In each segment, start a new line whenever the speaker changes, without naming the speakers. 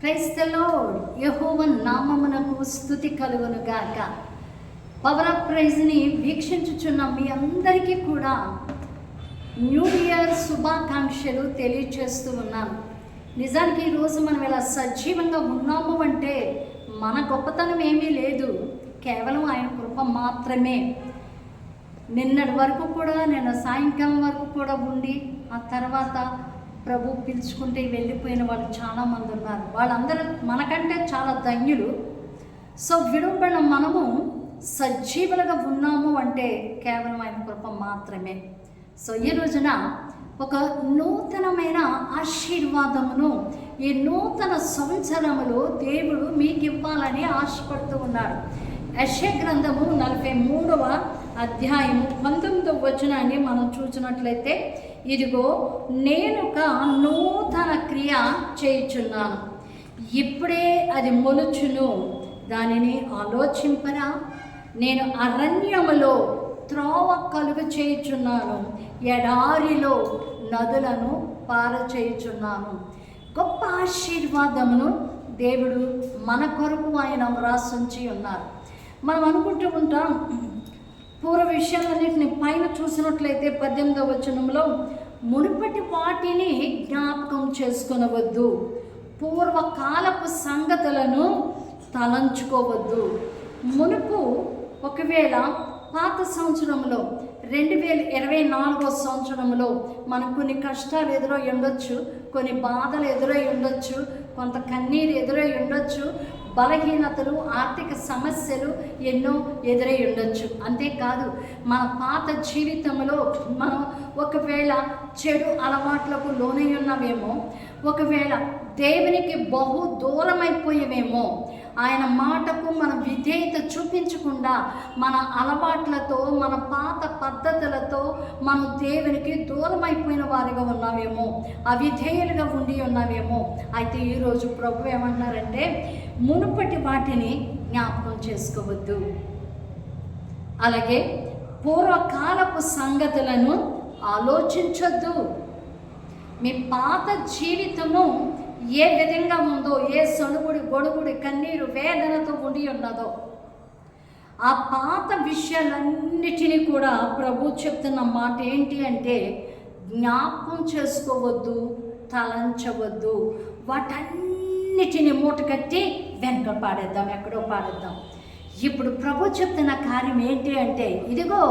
క్రైస్తలో యహోవన్ నామమునకు స్థుతి కలుగును గాక. పవర్ ఆఫ్ ప్రైజ్ని వీక్షించుచున్న మీ అందరికీ కూడా న్యూ ఇయర్ శుభాకాంక్షలు తెలియచేస్తూ ఉన్నాను. నిజానికి ఈరోజు మనం ఇలా సజీవంగా ఉన్నాము అంటే మన గొప్పతనం ఏమీ లేదు. కేవలం ఆయన కృప మాత్రమే. నిన్నటి వరకు కూడా నేను సాయంకాలం వరకు కూడా ఉండి ఆ తర్వాత ప్రభు పిలుచుకుంటే వెళ్ళిపోయిన వాళ్ళు చాలామంది ఉన్నారు. వాళ్ళందరూ మనకంటే చాలా ధన్యులు. సో విడువబడిన మనము సజీవులుగా ఉన్నాము అంటే కేవలం ఆయన కృప మాత్రమే. సో ఈ రోజున ఒక నూతనమైన ఆశీర్వాదమును ఈ నూతన సంవత్సరములో దేవుడు మీకు ఇవ్వాలని ఆశపడుతూ ఉన్నారు యశ గ్రంథము నలభై మూడవ అధ్యాయము పంతొమ్మిదవ వచనాన్ని మనం చూసినట్లయితే ఇదిగో నేను ఒక నూతన క్రియ చేయుచున్నాను. ఇప్పుడే అది మొలుచును. దానిని ఆలోచింపరా. నేను అరణ్యములో త్రోవ కలుగు చేయుచున్నాను. ఎడారిలో నదులను పారచేయుచున్నాను గొప్ప ఆశీర్వాదమును దేవుడు మన కొరకు ఆయన వ్రాసించి ఉన్నారు. మనం అనుకుంటూ ఉంటాం పూర్వ విషయాలన్నింటిని పైన చూసినట్లయితే పద్దెనిమిదవ వచనంలో మునుపటి వాటిని జ్ఞాపకం చేసుకొనవద్దు. పూర్వకాలపు సంగతులను తలంచుకోవద్దు. మునుపు ఒకవేళ పాత సంవత్సరంలో రెండు వేల ఇరవై నాలుగో సంవత్సరంలో మనకు కొన్ని కష్టాలు ఎదురై ఉండొచ్చు కొన్ని బాధలు ఎదురై ఉండొచ్చు కొంత కన్నీరు ఎదురై ఉండొచ్చు బలహీనతలు ఆర్థిక సమస్యలు ఎన్నో ఎదురై ఉండొచ్చు. అంతేకాదు మన పాత జీవితంలో మనం ఒకవేళ చెడు అలవాట్లకు లోనై ఉన్నామేమో ఒకవేళ దేవునికి బహు దూరమైపోయేవేమో ఆయన మాటకు మన విధేయత చూపించకుండా మన అలవాట్లతో మన పాత పద్ధతులతో మనం దేవునికి దూరమైపోయిన వారిగా ఉన్నామేమో అవిధేయులుగా ఉండి ఉన్నామేమో. అయితే ఈరోజు ప్రభు ఏమంటున్నారంటే మునుపటి వాటిని జ్ఞాపకం చేసుకోవద్దు. అలాగే పూర్వకాలపు సంగతులను ఆలోచించొద్దు. మీ పాత జీవితము ఏ విధంగా ఉందో ఏ సణుగుడి గొడుగుడి కన్నీరు వేదనతో ఉండి ఉన్నదో. ఆ పాత విషయాలన్నిటినీ కూడా ప్రభు చెప్తున్న మాట ఏంటి అంటే జ్ఞాపకం చేసుకోవద్దు తలంచవద్దు. వాటన్నిటిని మూట కట్టి వెనక పాడేద్దాం ఎక్కడో పాడేద్దాం ఇప్పుడు ప్రభు చెప్తున్న కార్యం ఏంటి అంటే ఇదిగో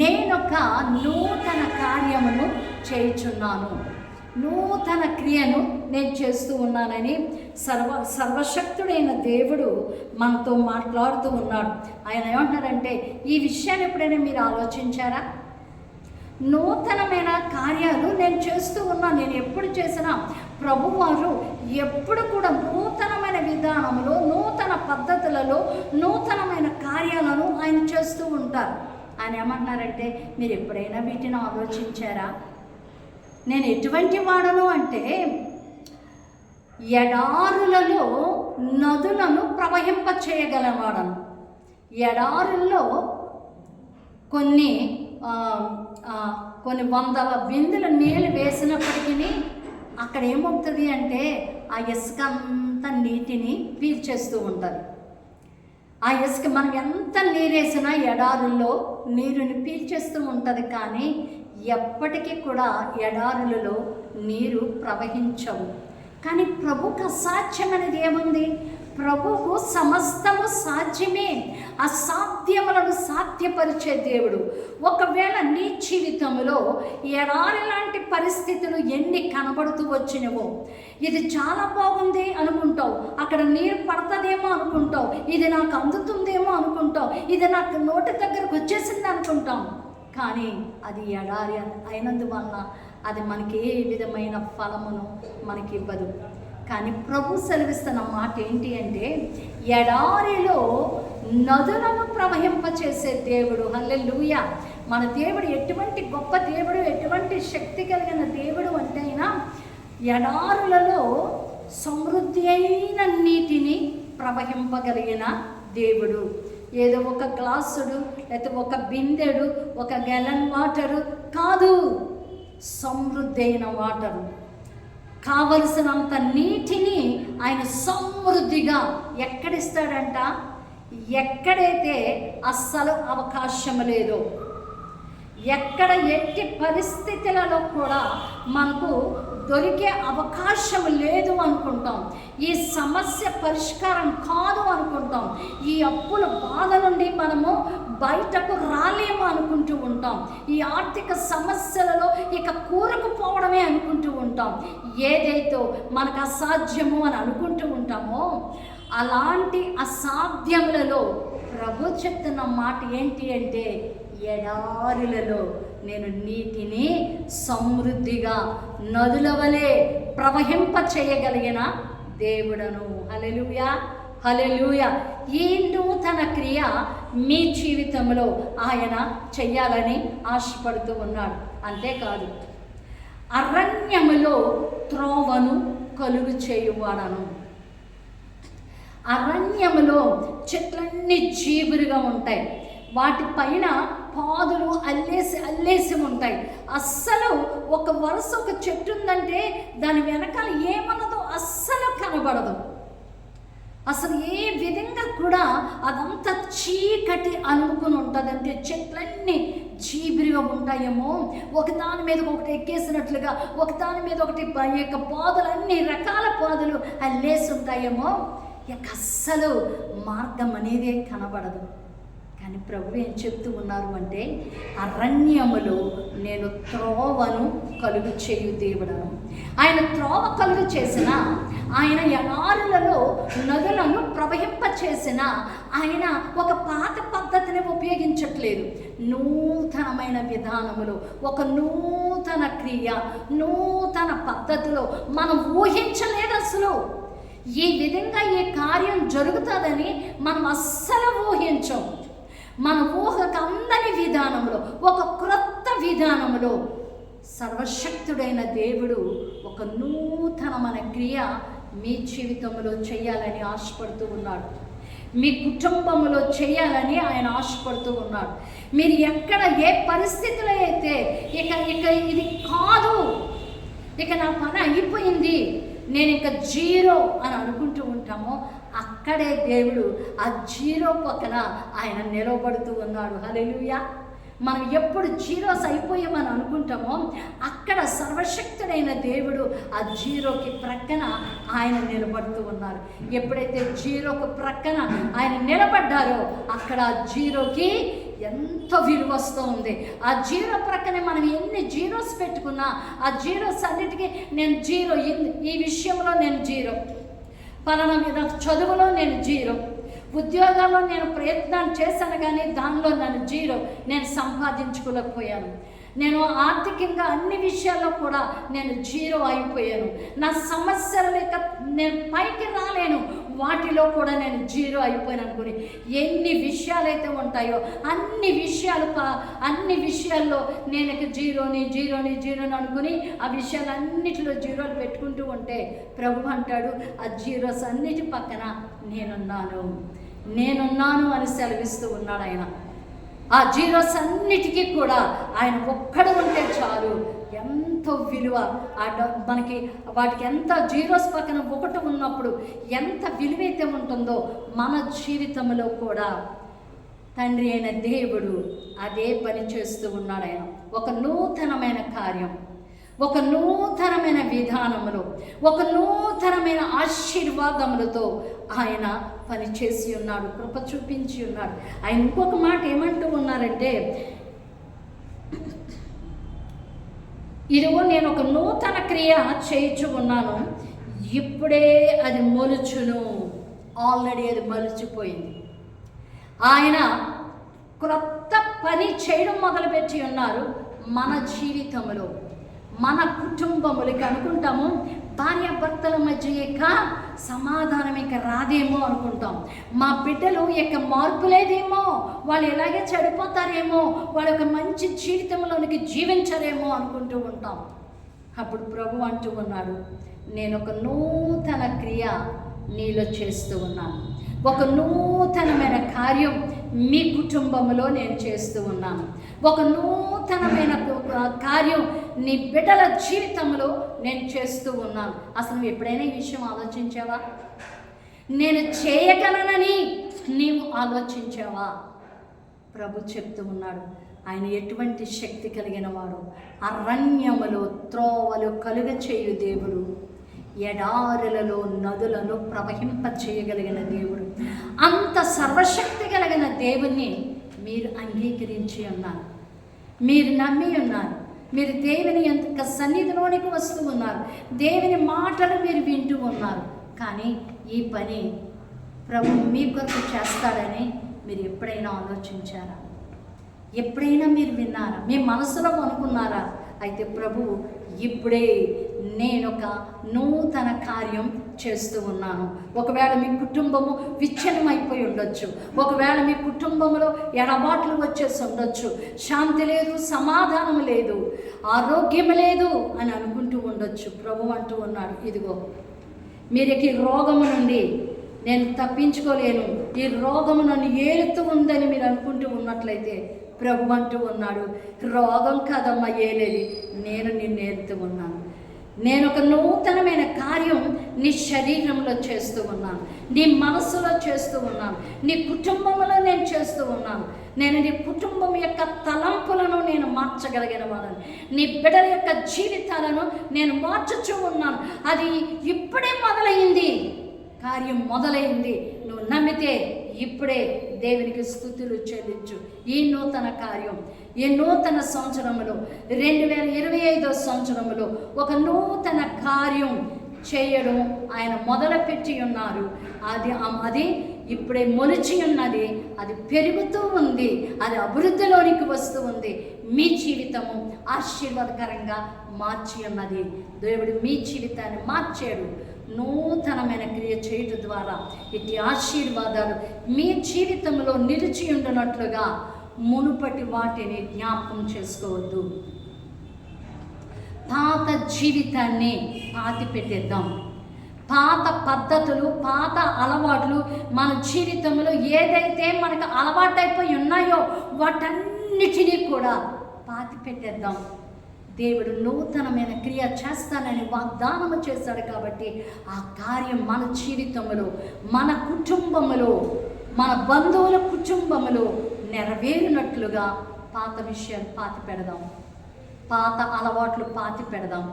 నేనొక నూతన కార్యమును చేయుచున్నాను. నూతన క్రియను నేను చేస్తూ ఉన్నానని సర్వ సర్వశక్తుడైన దేవుడు మనతో మాట్లాడుతూ ఉన్నాడు. ఆయన ఏమంటున్నారంటే ఈ విషయాన్ని ఎప్పుడైనా మీరు ఆలోచించారా? నూతనమైన కార్యాలు నేను చేస్తూ ఉన్నాను నేను ఎప్పుడు చేసినా ప్రభువారు ఎప్పుడు కూడా నూతనమైన విధానంలో నూతన పద్ధతులలో నూతనమైన కార్యాలను ఆయన చేస్తూ ఉంటారు. ఆయన ఏమంటున్నారంటే మీరు ఎప్పుడైనా వీటిని ఆలోచించారా? నేను ఎటువంటి వాడను అంటే ఎడారులలో నదులను ప్రవహింప చేయగలవాడను ఎడారుల్లో కొన్ని కొన్ని వందల బిందులు నీళ్ళు వేసినప్పటికీ అక్కడ ఏమవుతుంది అంటే ఆ ఇసుక అంతా నీటిని పీల్చేస్తూ ఉంటుంది. ఆ ఇసుక మనం ఎంత నీరేసినా ఎడారుల్లో నీరుని పీల్చేస్తూ ఉంటుంది కానీ ఎప్పటికీ కూడా ఎడారులలో నీరు ప్రవహించవు. కానీ ప్రభుకు అసాధ్యమైనది ఏముంది? ప్రభువు సమస్తము సాధ్యమే. అసాధ్యములను సాధ్యపరిచే దేవుడు. ఒకవేళ నీ జీవితంలో ఎడారి లాంటి పరిస్థితులు ఎన్ని కనబడుతూ వచ్చినవో ఇది చాలా బాగుంది అనుకుంటావు. అక్కడ నీరు పడుతుందేమో అనుకుంటావు. ఇది నాకు అందుతుందేమో అనుకుంటావు. ఇది నాకు నోటి దగ్గరకు వచ్చేసింది అనుకుంటాం. కానీ అది ఎడారి అయినందువలన అది మనకి ఏ విధమైన ఫలమును మనకి ఇవ్వదు. కానీ ప్రభు సెలవిస్తున్న మాట ఏంటి అంటే ఎడారిలో నదులను ప్రవహింపచేసే దేవుడు హల్లెలూయ. మన దేవుడు ఎటువంటి గొప్ప దేవుడు ఎటువంటి శక్తి కలిగిన దేవుడు అంటే అయినా ఎడారులలో సమృద్ధి అయిన నీటిని ప్రవహింపగలిగిన దేవుడు. ఏదో ఒక గ్లాసుడు లేకపోతే ఒక బిందెడు ఒక గెలన్ వాటరు కాదు. సమృద్ధి అయిన వాటరు. కావలసినంత నీటిని ఆయన సమృద్ధిగా ఎక్కడిస్తాడంట? ఎక్కడైతే అస్సలు అవకాశం లేదో. ఎక్కడ ఎట్టి పరిస్థితులలో కూడా మనకు దొరికే అవకాశం లేదు అనుకుంటాం. ఈ సమస్య పరిష్కారం కాదు అనుకుంటాం. ఈ అప్పుల బాధ నుండి మనము బయటకు రాలేము అనుకుంటూ ఉంటాం. ఈ ఆర్థిక సమస్యలలో ఇక కూరకుపోవడమే అనుకుంటూ ఉంటాం. ఏదైతే మనకు అసాధ్యము అని అనుకుంటూ ఉంటామో అలాంటి అసాధ్యములలో ప్రభు చెప్తున్న మాట ఏంటి అంటే ఎడారులలో నేను నీటిని సమృద్ధిగా నదుల వలె ప్రవహింప చేయగలిగిన దేవుడను. హలెలుయా హలెలుయ ఈ నూతన క్రియ మీ జీవితంలో ఆయన చెయ్యాలని ఆశపడుతూ ఉన్నాడు. అంతేకాదు అరణ్యములో త్రోవను కలుగు చేయువాడను. అరణ్యములో చెట్లన్నీ జీబురుగా ఉంటాయి. వాటిపైన పాదులు అల్లేసి అల్లేసి ఉంటాయి అస్సలు ఒక వరుస ఒక చెట్టు ఉందంటే దాని వెనకాల ఏమన్నదో అస్సలు కనబడదు. అసలు ఏ విధంగా కూడా అదంతా చీకటి అనుకుని ఉంటుందంటే చెట్లన్నీ చీబిరిగా ఉంటాయేమో. ఒకదాని మీద ఒకటి ఎక్కేసినట్లుగా ఒకదాని మీద ఒకటి యొక్క పాదులు అన్ని రకాల పాదులు అల్లేసి ఉంటాయేమో. ఇక అస్సలు మార్గం అనేదే కనబడదు. కానీ ప్రభు ఏం చెప్తూ ఉన్నారు అంటే అరణ్యములో నేను త్రోవను కలుగు చేయు దేవుడను ఆయన త్రోవ కలుగు చేసిన ఆయన ఎడారులలో నదులను ప్రవహింప చేసిన ఆయన ఒక పాత పద్ధతిని ఉపయోగించట్లేదు. నూతనమైన విధానములో ఒక నూతన క్రియ నూతన పద్ధతిలో మనం ఊహించలేదు అసలు. ఈ విధంగా ఈ కార్యం జరుగుతుందని మనం అస్సలు ఊహించం. మన ఊహకు అందని విధానంలో ఒక క్రొత్త విధానంలో సర్వశక్తుడైన దేవుడు ఒక నూతనమైన క్రియ మీ జీవితంలో చేయాలని ఆశపడుతూ ఉన్నాడు. మీ కుటుంబంలో చేయాలని ఆయన ఆశపడుతూ ఉన్నాడు. మీరు ఎక్కడ ఏ పరిస్థితిలో అయితే ఇక ఇక ఇది కాదు ఇక నా పని అయిపోయింది నేను ఇక జీరో అని అనుకుంటూ ఉంటామో అక్కడే దేవుడు ఆ జీరో పక్కన ఆయన నిలబడుతూ ఉన్నాడు. హలెలుయా మనం ఎప్పుడు జీరోస్ అయిపోయామని అనుకుంటామో అక్కడ సర్వశక్తుడైన దేవుడు ఆ జీరోకి ప్రక్కన ఆయన నిలబడుతూ ఉన్నారు. ఎప్పుడైతే జీరోకు ప్రక్కన ఆయన నిలబడ్డారో అక్కడ ఆ జీరోకి ఎంత విలువ వస్తూ ఉంది. ఆ జీరో ప్రక్కనే మనం ఎన్ని జీరోస్ పెట్టుకున్నా ఆ జీరోస్ అన్నిటికీ నేను జీరో ఈ విషయంలో నేను జీరో. పలానా మీద చదువులో నేను జీరో. ఉద్యోగాల్లో నేను ప్రయత్నాలు చేశాను కానీ దానిలో నన్ను జీరో. నేను సంపాదించుకోలేకపోయాను. నేను ఆర్థికంగా అన్ని విషయాల్లో కూడా నేను జీరో అయిపోయాను. నా సమస్యలు లేక నేను పైకి రాలేను. వాటిలో కూడా నేను జీరో అయిపోయాను అనుకుని ఎన్ని విషయాలైతే ఉంటాయో అన్ని విషయాలు అన్ని విషయాల్లో నేను జీరోని జీరోని జీరోని అనుకుని ఆ విషయాలన్నిటిలో జీరోలు పెట్టుకుంటూ ఉంటే ప్రభు అంటాడు ఆ జీరోస్ అన్నిటి పక్కన నేనున్నాను. నేనున్నాను అని సెలవిస్తూ ఉన్నాడు ఆయన. ఆ జీరోస్ అన్నిటికీ కూడా ఆయన ఒక్కడు ఉంటే చాలు. ఎంతో విలువ. ఆ మనకి వాటికి ఎంత జీరోస్ పక్కన ఒకటి ఉన్నప్పుడు ఎంత విలువైతే ఉంటుందో మన జీవితంలో కూడా. తండ్రి అయిన దేవుడు అదే పని చేస్తూ ఉన్నాడు ఆయన. ఒక నూతనమైన కార్యం. ఒక నూతనమైన విధానములో ఒక నూతనమైన ఆశీర్వాదములతో ఆయన పని చేసి ఉన్నాడు కృప చూపించి ఉన్నాడు. ఆయన ఇంకొక మాట ఏమంటూ ఉన్నారంటే ఇదిగో నేను ఒక నూతన క్రియ చేయించు ఉన్నాను ఇప్పుడే అది మొలుచును. ఆల్రెడీ అది మలుచిపోయింది. ఆయన క్రొత్త పని చేయడం మొదలుపెట్టి ఉన్నారు మన జీవితంలో. మన కుటుంబములకి అనుకుంటాము భార్యాభర్తల మధ్య యొక్క సమాధానం ఇక రాదేమో అనుకుంటాం. మా బిడ్డలు యొక్క మార్పు లేదేమో వాళ్ళు ఎలాగే చెడిపోతారేమో వాళ్ళ యొక్క మంచి జీవితంలోనికి జీవించరేమో అనుకుంటూ ఉంటాం. అప్పుడు ప్రభు అంటూ ఉన్నాడు నేను ఒక నూతన క్రియ నీలో చేస్తూ ఉన్నాను. ఒక నూతనమైన కార్యం మీ కుటుంబంలో నేను చేస్తూ ఉన్నాను. ఒక నూతనమైన కార్యం నీ బిడ్డల జీవితంలో నేను చేస్తూ ఉన్నాను. అసలు నువ్వు ఎప్పుడైనా ఈ విషయం ఆలోచించావా? నేను చేయగలనని నీవు ఆలోచించావా? ప్రభు చెప్తూ ఉన్నాడు. ఆయన ఎటువంటి శక్తి కలిగిన వాడు? అరణ్యములో త్రోవలు కలుగ చేయు దేవుడు. ఎడారులలో నదులను ప్రవహింప చేయగలిగిన దేవుడు. అంత సర్వశక్తి కలిగిన దేవుణ్ణి మీరు అంగీకరించి ఉన్నారు. మీరు నమ్మి ఉన్నారు. మీరు దేవుని ఎంత సన్నిధిలోనికి వస్తూ ఉన్నారు. దేవుని మాటలు మీరు వింటూ ఉన్నారు. కానీ ఈ పని ప్రభు మీ కొరకు చేస్తాడని మీరు ఎప్పుడైనా ఆలోచించారా? ఎప్పుడైనా మీరు విన్నారా? మీ మనసులో అనుకున్నారా? అయితే ప్రభు ఇప్పుడే నేను ఒక నూతన కార్యం చేస్తూ ఉన్నాను. ఒకవేళ మీ కుటుంబము విచ్ఛిన్నమైపోయి ఉండొచ్చు. ఒకవేళ మీ కుటుంబంలో ఎడబాట్లు వచ్చేసి ఉండొచ్చు. శాంతి లేదు సమాధానం లేదు ఆరోగ్యం లేదు అని అనుకుంటూ ఉండొచ్చు. ప్రభు అంటూ ఉన్నాడు ఇదిగో మీరికి రోగము నుండి నేను తప్పించుకోలేను. ఈ రోగము నన్ను ఏలుతూ ఉందని మీరు అనుకుంటూ ఉన్నట్లయితే ప్రభు అంటూ ఉన్నాడు రోగం కాదమ్మా ఏలేది నేను నిన్ను ఏలుతూ ఉన్నాను. నేను ఒక నూతనమైన కార్యం నీ శరీరంలో చేస్తూ ఉన్నాను. నీ మనసులో చేస్తూ ఉన్నాను. నీ కుటుంబంలో నేను చేస్తూ ఉన్నాను. నేను నీ కుటుంబం యొక్క తలంపులను నేను మార్చగలిగిన వాళ్ళని నీ బిడ్డల యొక్క జీవితాలను నేను మార్చుచూ ఉన్నాను. అది ఇప్పుడే మొదలైంది. కార్యం మొదలైంది. నువ్వు నమ్మితే ఇప్పుడే దేవునికి స్థుతులు చెల్లించు. ఈ నూతన కార్యం ఈ నూతన సంవత్సరంలో రెండు వేల ఇరవై ఐదో సంవత్సరంలో ఒక నూతన కార్యం చేయడం ఆయన మొదలుపెట్టి ఉన్నారు. అది అది ఇప్పుడే మొలిచి ఉన్నది అది పెరుగుతూ ఉంది అది అభివృద్ధిలోనికి వస్తూ ఉంది. మీ జీవితము ఆశీర్వాదకరంగా మార్చి ఉన్నది. దేవుడు మీ జీవితాన్ని మార్చాడు. నూతనమైన క్రియ చేయటం ద్వారా ఇటు ఆశీర్వాదాలు మీ జీవితంలో నిలిచి ఉండనట్లుగా మునుపటి వాటిని జ్ఞాపకం చేసుకోవద్దు. పాత జీవితాన్ని పాతి పెట్టేద్దాం పాత పద్ధతులు పాత అలవాట్లు మన జీవితంలో ఏదైతే మనకు అలవాటైపోయి ఉన్నాయో వాటన్నిటినీ కూడా పాతి పెట్టేద్దాం దేవుడు నూతనమైన క్రియ చేస్తానని వాగ్దానము చేశాడు కాబట్టి ఆ కార్యం మన జీవితంలో మన కుటుంబములో మన బంధువుల కుటుంబములో నెరవేరినట్లుగా పాత విషయాలు పాతి పెడదాం. పాత అలవాట్లు పాతి పెడదాం.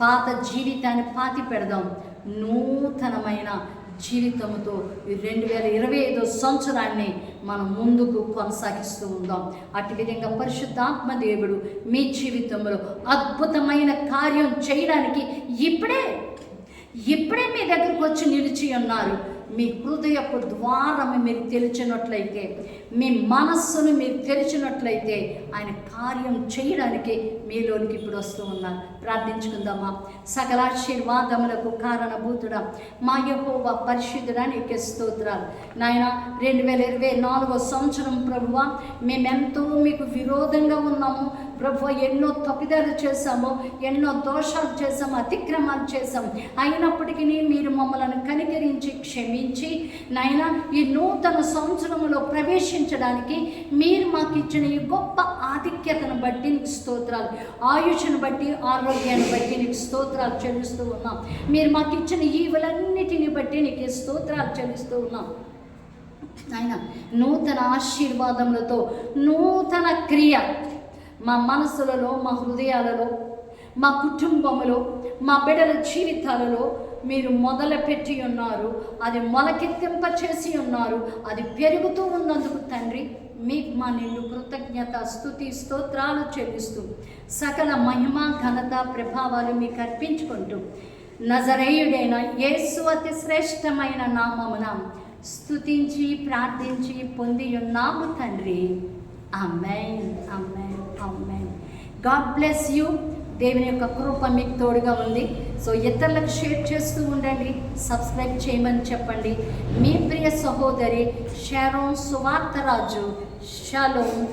పాత జీవితాన్ని పాతి పెడదాం. నూతనమైన జీవితంతో రెండు వేల ఇరవై ఐదో సంవత్సరాన్ని మనం ముందుకు కొనసాగిస్తూ ఉందాం. అటు విధంగా పరిశుద్ధాత్మ దేవుడు మీ జీవితంలో అద్భుతమైన కార్యం చేయడానికి ఇప్పుడే ఇప్పుడే మీ దగ్గరకు వచ్చి నిలిచి ఉన్నారు. మీ హృదయపు ద్వారం మీరు తెరిచినట్లయితే మీ మనస్సును మీరు తెరిచినట్లయితే ఆయన కార్యం చేయడానికి మీలోనికి ఇప్పుడు వస్తూ ఉన్నారు ప్రార్థించుకుందామా. సకలాశీర్వాదములకు కారణభూతుడా. మా యహోవ పరిశుద్ధుడా నీకే స్తోత్రాలు. నాయన రెండు వేల ఇరవై నాలుగో సంవత్సరం ప్రభువ మేమెంతో మీకు విరోధంగా ఉన్నాము. ప్రభు ఎన్నో తప్పిదాలు చేశాము ఎన్నో దోషాలు చేశాము అతిక్రమాలు చేశాము. అయినప్పటికీ మీరు మమ్మల్ని కనికరించి క్షమించి నాయన ఈ నూతన సంవత్సరంలో ప్రవేశించడానికి మీరు మాకు ఇచ్చిన ఈ గొప్ప ఆధిక్యతను బట్టి స్తోత్రాలు. ఆయుష్ను బట్టి ఆరోగ్యాన్ని బట్టి నీకు స్తోత్రాలు చెల్లిస్తూ ఉన్నాం. మీరు మాకు ఇచ్చిన ఈవులన్నిటిని బట్టి నీకు స్తోత్రాలు చెల్లిస్తూ ఉన్నాం. ఆయన నూతన ఆశీర్వాదములతో నూతన క్రియ మా మనసులలో మా హృదయాలలో మా కుటుంబములో మా బిడ్డల జీవితాలలో మీరు మొదలుపెట్టి ఉన్నారు అది మొలకెత్తింప చేసి ఉన్నారు అది పెరుగుతూ ఉన్నందుకు తండ్రి మీకు మా నిన్ను కృతజ్ఞత స్థుతి స్తోత్రాలు చెల్లిస్తూ సకల మహిమ ఘనత ప్రభావాలు మీకు అర్పించుకుంటూ నజరేయుడైన యేసు అతి శ్రేష్టమైన నామమున స్థుతించి ప్రార్థించి పొంది ఉన్నాము తండ్రి. అమ్మాయి అమ్మాయి అమ్మాయి గాడ్ బ్లెస్ యూ. దేవుని యొక్క కృప మీకు తోడుగా ఉంది. సో ఇతరులకు షేర్ చేస్తూ ఉండండి సబ్స్క్రైబ్ చేయమని చెప్పండి. మీ ప్రియ సహోదరి షారోన్ సువార్తరాజు. షాలోన్